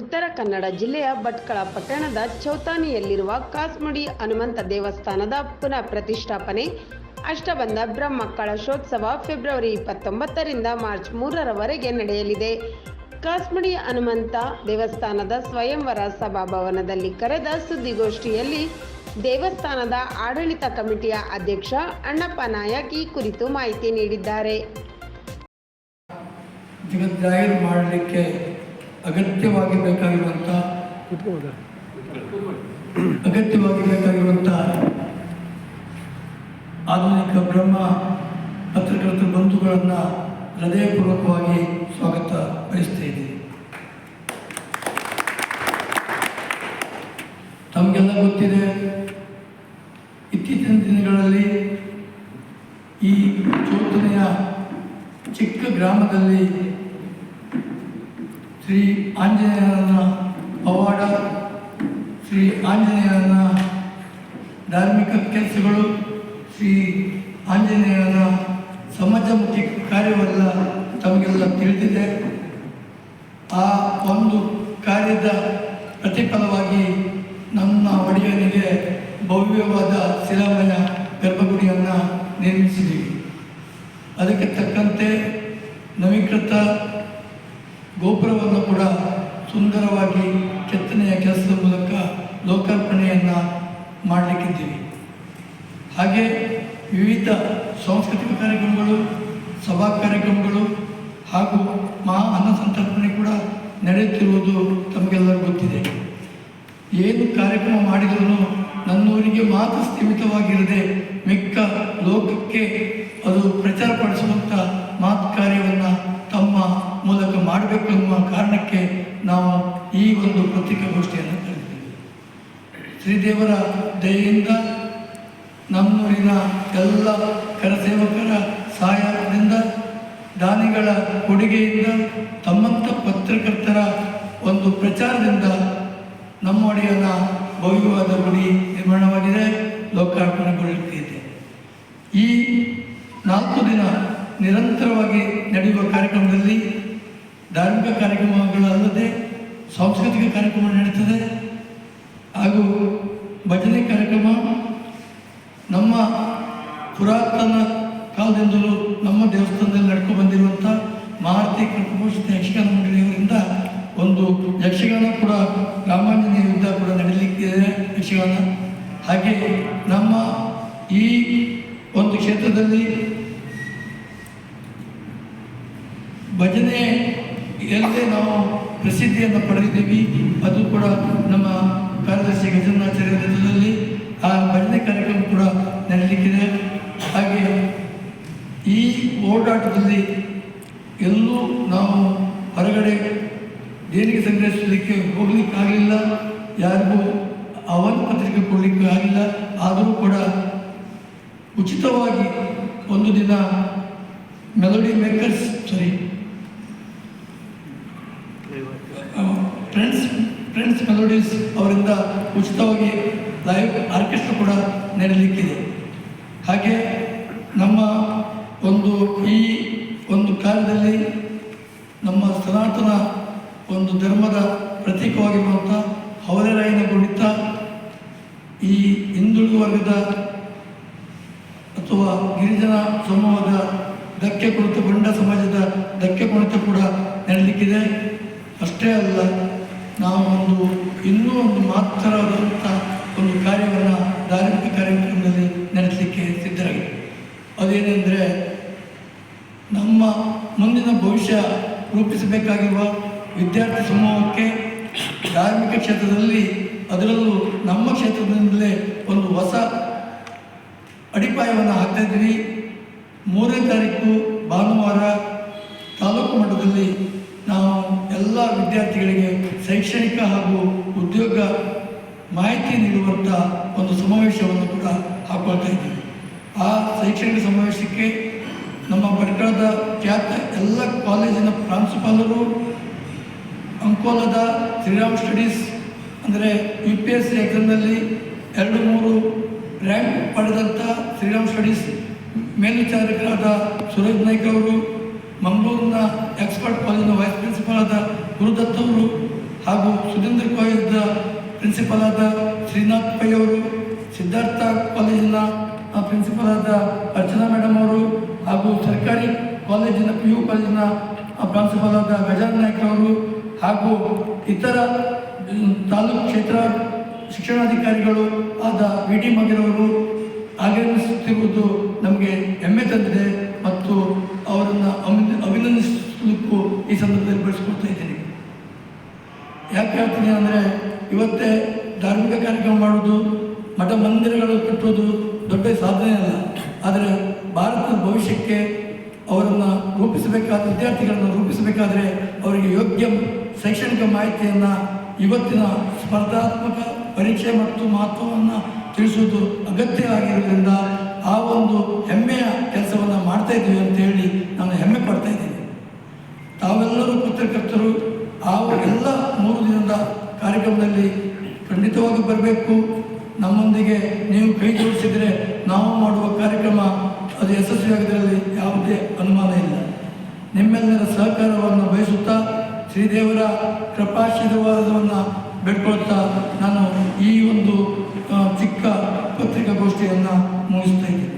ಉತ್ತರ ಕನ್ನಡ ಜಿಲ್ಲೆಯ ಭಟ್ಕಳ ಪಟ್ಟಣದ ಚೌತಾನಿಯಲ್ಲಿರುವ ಕಾಸ್ಮುಡಿ ಹನುಮಂತ ದೇವಸ್ಥಾನದ ಪುನಃ ಪ್ರತಿಷ್ಠಾಪನೆ. ಅಷ್ಟಬಂಧ ಬ್ರಹ್ಮಕ್ಕಳ ಶೋತ್ಸವ ಫೆಬ್ರವರಿ ಇಪ್ಪತ್ತೊಂಬತ್ತರಿಂದ ಮಾರ್ಚ್ ಮೂರರವರೆಗೆ ನಡೆಯಲಿದೆ. ಕಾಸ್ಮುಡಿ ಹನುಮಂತ ದೇವಸ್ಥಾನದ ಸ್ವಯಂವರ ಸಭಾಭವನದಲ್ಲಿ ಕರೆದ ಸುದ್ದಿಗೋಷ್ಠಿಯಲ್ಲಿ ದೇವಸ್ಥಾನದ ಆಡಳಿತ ಕಮಿಟಿಯ ಅಧ್ಯಕ್ಷ ಅಣ್ಣಪ್ಪ ನಾಯಕ್ ಈ ಕುರಿತು ಮಾಹಿತಿ ನೀಡಿದ್ದಾರೆ. ಮಾಡಲಿಕ್ಕೆ ಅಗತ್ಯವಾಗಿ ಬೇಕಾಗಿರುವಂಥ ಅಗತ್ಯವಾಗಿ ಬೇಕಾಗಿರುವಂಥ ಆಧುನಿಕ ಬ್ರಹ್ಮ ಪತ್ರಕರ್ತ ಬಂಧುಗಳನ್ನು ಹೃದಯಪೂರ್ವಕವಾಗಿ ಸ್ವಾಗತ ಬಯಸ್ತಾ ಇದ್ದೀನಿ. ತಮಗೆಲ್ಲ ಗೊತ್ತಿದೆ, ಇತ್ತೀಚಿನ ದಿನಗಳಲ್ಲಿ ಈ ಚೋದನೆಯ ಚಿಕ್ಕ ಗ್ರಾಮದಲ್ಲಿ ಆಂಜನೇಯನ ಪವಾಡ ಶ್ರೀ ಆಂಜನೇಯನ ಧಾರ್ಮಿಕ ಕೆಲಸಗಳು, ಶ್ರೀ ಆಂಜನೇಯನ ಸಮಾಜಮುಖಿ ಕಾರ್ಯವೆಲ್ಲ ತಮಗೆಲ್ಲ ತಿಳಿದಿದೆ. ಆ ಒಂದು ಕಾರ್ಯದ ಪ್ರತಿಫಲವಾಗಿ ನಮ್ಮ ಒಡೆಯನಿಗೆ ಭವ್ಯವಾದ ಶಿಲಾಮಯ ಗರ್ಭಗುಡಿಯನ್ನು ನಿರ್ಮಿಸಿದ್ದೀವಿ ಅದಕ್ಕೆ ತಕ್ಕಂತೆ ನವೀಕೃತ ಗೋಪುರವನ್ನು ಕೂಡ ಸುಂದರವಾಗಿ ಕೆತ್ತನೆಯ ಕೆಲಸದ ಮೂಲಕ ಲೋಕಾರ್ಪಣೆಯನ್ನು ಮಾಡಲಿಕ್ಕಿದ್ದೀವಿ. ಹಾಗೆ ವಿವಿಧ ಸಾಂಸ್ಕೃತಿಕ ಕಾರ್ಯಕ್ರಮಗಳು, ಸಭಾ ಕಾರ್ಯಕ್ರಮಗಳು ಹಾಗೂ ಮಹಾ ಅನ್ನ ಸಂತರ್ಪಣೆ ಕೂಡ ನಡೆಯುತ್ತಿರುವುದು ತಮಗೆಲ್ಲರಿಗೂ ಗೊತ್ತಿದೆ. ಏನು ಕಾರ್ಯಕ್ರಮ ಮಾಡಿದರೂ ನನ್ನೂರಿಗೆ ಮಾತ್ರ ಸ್ಥಿಮಿತವಾಗಿರದೆ ಮಿಕ್ಕ ಲೋಕಕ್ಕೆ ಅದು ಪ್ರಚಾರಪಡಿಸುವಂಥ ಮಾತು ಕಾರ್ಯವನ್ನು ತಮ್ಮ ಮೂಲಕ ಮಾಡಬೇಕು ಎನ್ನುವ ಕಾರಣಕ್ಕೆ ನಾವು ಈ ಒಂದು ಪತ್ರಿಕಾಗೋಷ್ಠಿಯನ್ನು ಕರೆದಿದ್ದೇವೆ ಶ್ರೀದೇವರ ದಯೆಯಿಂದ ನಮ್ಮೂರಿನ ಎಲ್ಲ ಕರಸೇವಕರ ಸಹಾಯದಿಂದ, ದಾನಿಗಳ ಕೊಡುಗೆಯಿಂದ, ತಮ್ಮಂಥ ಪತ್ರಕರ್ತರ ಒಂದು ಪ್ರಚಾರದಿಂದ ನಮ್ಮ ಒಡೆಯನ ಭವ್ಯವಾದ ಗುಡಿ ನಿರ್ಮಾಣವಾಗಿದೆ, ಲೋಕಾರ್ಪಣೆಗೊಳ್ಳುತ್ತಿದೆ. ಈ ನಾಲ್ಕು ದಿನ ನಿರಂತರವಾಗಿ ನಡೆಯುವ ಕಾರ್ಯಕ್ರಮದಲ್ಲಿ ಧಾರ್ಮಿಕ ಕಾರ್ಯಕ್ರಮಗಳಲ್ಲದೆ ಸಾಂಸ್ಕೃತಿಕ ಕಾರ್ಯಕ್ರಮ ನಡೀತದೆ. ಹಾಗೂ ಭಜನೆ ಕಾರ್ಯಕ್ರಮ. ನಮ್ಮ ಪುರಾತನ ಕಾಲದಿಂದಲೂ ನಮ್ಮ ದೇವಸ್ಥಾನದಲ್ಲಿ ನಡ್ಕೊಂಡು ಬಂದಿರುವಂಥ ಮಾರುತಿ ಕೃಪಭೂಷಿತ ಯಕ್ಷಗಾನ ಮಂಡಳಿಯವರಿಂದ ಒಂದು ಯಕ್ಷಗಾನ ಕೂಡ ರಾಮಾಂಜನೇಯ ಯುದ್ಧ ಕೂಡ ನಡೀಲಿಕ್ಕಿದೆ ಯಕ್ಷಗಾನ. ಹಾಗೆ ನಮ್ಮ ಈ ಒಂದು ಕ್ಷೇತ್ರದಲ್ಲಿ ಭಜನೆ ಎಲ್ಲೇ ನಾವು ಪ್ರಸಿದ್ಧಿಯನ್ನು ಪಡೆದಿದ್ದೀವಿ. ಅದು ಕೂಡ ನಮ್ಮ ಕಾರ್ಯದರ್ಶಿ ಗಜನಾಚಾರ್ಯ ನೇತೃತ್ವದಲ್ಲಿ ಆ ಭಜನೆ ಕಾರ್ಯಕ್ರಮ ಕೂಡ ನಡೀಲಿಕ್ಕಿದೆ. ಹಾಗೆ ಈ ಓಡಾಟದಲ್ಲಿ ಎಲ್ಲೂ ನಾವು ಹೊರಗಡೆ ದೇಣಿಗೆ ಸಂಗ್ರಹಿಸಲಿಕ್ಕೆ ಹೋಗಲಿಕ್ಕಾಗಲಿಲ್ಲ. ಯಾರಿಗೂ ಅವನ ಪತ್ರಿಕೆ ಕೊಡಲಿಕ್ಕೆ ಆಗಿಲ್ಲ ಆದರೂ ಕೂಡ ಉಚಿತವಾಗಿ ಒಂದು ದಿನ melody makers sorry friends melodies ಅವರಿಂದ ಉಚಿತವಾಗಿ ಲೈವ್ ಆರ್ಕೆಸ್ಟ್ರಾ ಕೂಡ ನಡೆಯಲಿಕ್ಕಿದೆ ಹಾಗೆ ನಮ್ಮ ಒಂದು ಈ ಒಂದು ಕಾಲದಲ್ಲಿ ನಮ್ಮ ಸನಾತನ ಒಂದು ಧರ್ಮದ ಪ್ರತೀಕವಾಗಿರುವಂಥ ಹವರೆರಾಯನ ಕುಣಿತ ಈ ಹಿಂದುಳಿದ ವರ್ಗದ ಅಥವಾ ಗಿರಿಜನ ಸಮೂಹದ ಧಕ್ಕೆ ಕುಣಿತ ಬಂಡ ಸಮಾಜದ ಧಕ್ಕೆ ಕುಣಿತ ಕೂಡ ನಡೆಯಲಿಕ್ಕಿದೆ ಅಷ್ಟೇ ಅಲ್ಲ ನಾವು ಒಂದು ಇನ್ನೂ ಒಂದು ಮಹತ್ತರವಾದಂಥ ಒಂದು ಕಾರ್ಯವನ್ನು ಧಾರ್ಮಿಕ ಕಾರ್ಯಕ್ರಮದಲ್ಲಿ ನಡೆಸಲಿಕ್ಕೆ ಸಿದ್ಧರಾಗಿ ಅದೇನೆಂದರೆ ನಮ್ಮ ಮುಂದಿನ ಭವಿಷ್ಯ ರೂಪಿಸಬೇಕಾಗಿರುವ ವಿದ್ಯಾರ್ಥಿ ಸಮೂಹಕ್ಕೆ ಧಾರ್ಮಿಕ ಕ್ಷೇತ್ರದಲ್ಲಿ ಅದರಲ್ಲೂ ನಮ್ಮ ಕ್ಷೇತ್ರದಿಂದಲೇ ಒಂದು ಹೊಸ ಅಡಿಪಾಯವನ್ನು ಹಾಕ್ತಾ ಇದ್ದೀವಿ ಮೂರನೇ ತಾರೀಕು ಭಾನುವಾರ ತಾಲೂಕು ಮಟ್ಟದಲ್ಲಿ ಎಲ್ಲ ವಿದ್ಯಾರ್ಥಿಗಳಿಗೆ ಶೈಕ್ಷಣಿಕ ಹಾಗೂ ಉದ್ಯೋಗ ಮಾಹಿತಿ ನೀಡುವಂಥ ಒಂದು ಸಮಾವೇಶವನ್ನು ಕೂಡ ಹಾಕೊಳ್ತಾ ಇದ್ದೀವಿ. ಆ ಶೈಕ್ಷಣಿಕ ಸಮಾವೇಶಕ್ಕೆ ನಮ್ಮ ಪಡ್ಕಳದ ಖ್ಯಾತ ಎಲ್ಲ ಕಾಲೇಜಿನ ಪ್ರಾಂಶುಪಾಲರು, ಅಂಕೋಲದ ಶ್ರೀರಾಮ್ ಸ್ಟಡೀಸ್ ಅಂದರೆ ಯು ಪಿ ಎಸ್ ಸಿ ಎರಡು ಮೂರು ರ್ಯಾಂಕ್ ಪಡೆದಂಥ ಶ್ರೀರಾಮ್ ಸ್ಟಡೀಸ್ ಮೇಲ್ವಿಚಾರಕರಾದ ಸುರೇಶ್ ನಾಯ್ಕ್ ಅವರು, ಮಂಗಳೂರಿನ ಎಕ್ಸ್ಪರ್ಟ್ ಕಾಲೇಜಿನ ವೈಸ್ ಪ್ರಿನ್ಸಿಪಾಲ್ ಆದ ಗುರುದತ್ ಹಾಗೂ ಸುಧೀಂದ್ರ ಕಾಲೇಜಿನ ಪ್ರಿನ್ಸಿಪಲ್ ಆದ ಶ್ರೀನಾಥ್ ಪೈ ಅವರು ಸಿದ್ಧಾರ್ಥ ಕಾಲೇಜಿನ ಪ್ರಿನ್ಸಿಪಾಲ್ ಪ್ರಿನ್ಸಿಪಲ್ ಆದ ಅರ್ಚನಾ ಮೇಡಮ್ ಅವರು ಹಾಗೂ ಸರ್ಕಾರಿ ಕಾಲೇಜಿನ ಪಿ ಯು ಕಾಲೇಜಿನ ಆ, ಪ್ರಾಂಶುಪಾಲ ಆದ ಗಜಾನನ್ ನಾಯ್ಕ ಅವರು ಹಾಗೂ ಇತರ ತಾಲೂಕು ಕ್ಷೇತ್ರ ಶಿಕ್ಷಣಾಧಿಕಾರಿಗಳು ಆದ ವಿ ಟಿ ಮಗಿರವರು ಆಗಮಿಸುತ್ತಿರುವುದು ನಮಗೆ ಹೆಮ್ಮೆ ತಂದಿದೆ ಮತ್ತು ಅವರನ್ನು ಅಭಿನ- ಅಭಿನಂದಿಸಲಿಕ್ಕೂ ಈ ಸಂದರ್ಭದಲ್ಲಿ ಬಳಸ್ಕೊಳ್ತಾ ಇದ್ದೀನಿ ಯಾಕೆ ಹೇಳ್ತೀನಿ ಅಂದರೆ ಇವತ್ತೇ ಧಾರ್ಮಿಕ ಕಾರ್ಯಕ್ರಮ ಮಾಡೋದು ಮಠ ಮಂದಿರಗಳು ಕಟ್ಟೋದು ದೊಡ್ಡ ಸಾಧನೆ ಅಲ್ಲ. ಆದರೆ ಭಾರತದ ಭವಿಷ್ಯಕ್ಕೆ ಅವರನ್ನು ರೂಪಿಸಬೇಕಾದ, ವಿದ್ಯಾರ್ಥಿಗಳನ್ನು ರೂಪಿಸಬೇಕಾದರೆ ಅವರಿಗೆ ಯೋಗ್ಯ ಶೈಕ್ಷಣಿಕ ಮಾಹಿತಿಯನ್ನು ಇವತ್ತಿನ ಸ್ಪರ್ಧಾತ್ಮಕ ಪರೀಕ್ಷೆ ಮತ್ತು ಮಹತ್ವವನ್ನು ತಿಳಿಸುವುದು ಅಗತ್ಯ ಆಗಿರೋದ್ರಿಂದ ಆ ಒಂದು ಹೆಮ್ಮೆಯ ಕೆಲಸವನ್ನು ಮಾಡ್ತಾ ಇದ್ದೀವಿ ಅಂತ ಹೇಳಿ ನಾನು ಹೆಮ್ಮೆ ಪಡ್ತಾ ಇದ್ದೀನಿ. ತಾವೆಲ್ಲರೂ ಪತ್ರಕರ್ತರು, ಆ ಎಲ್ಲ ಮೂರು ಕಾರ್ಯಕ್ರಮದಲ್ಲಿ ಖಂಡಿತವಾಗಿ ಬರಬೇಕು. ನಮ್ಮೊಂದಿಗೆ ನೀವು ಕೈ ಜೋಡಿಸಿದರೆ ನಾವು ಮಾಡುವ ಕಾರ್ಯಕ್ರಮ ಅದು ಯಶಸ್ವಿಯಾಗೋದ್ರಲ್ಲಿ ಯಾವುದೇ ಅನುಮಾನ ಇಲ್ಲ. ನಿಮ್ಮೆಲ್ಲರ ಸಹಕಾರವನ್ನು ಬಯಸುತ್ತಾ ಶ್ರೀದೇವರ ಕೃಪಾಶೀರ್ವಾದವನ್ನು ಬೆಡ್ಕೊಳ್ತಾ ನಾನು ಈ ಒಂದು ಚಿಕ್ಕ ಪತ್ರಿಕಾಗೋಷ್ಠಿಯನ್ನು ಮುಗಿಸ್ತಾ ಇದ್ದೀನಿ.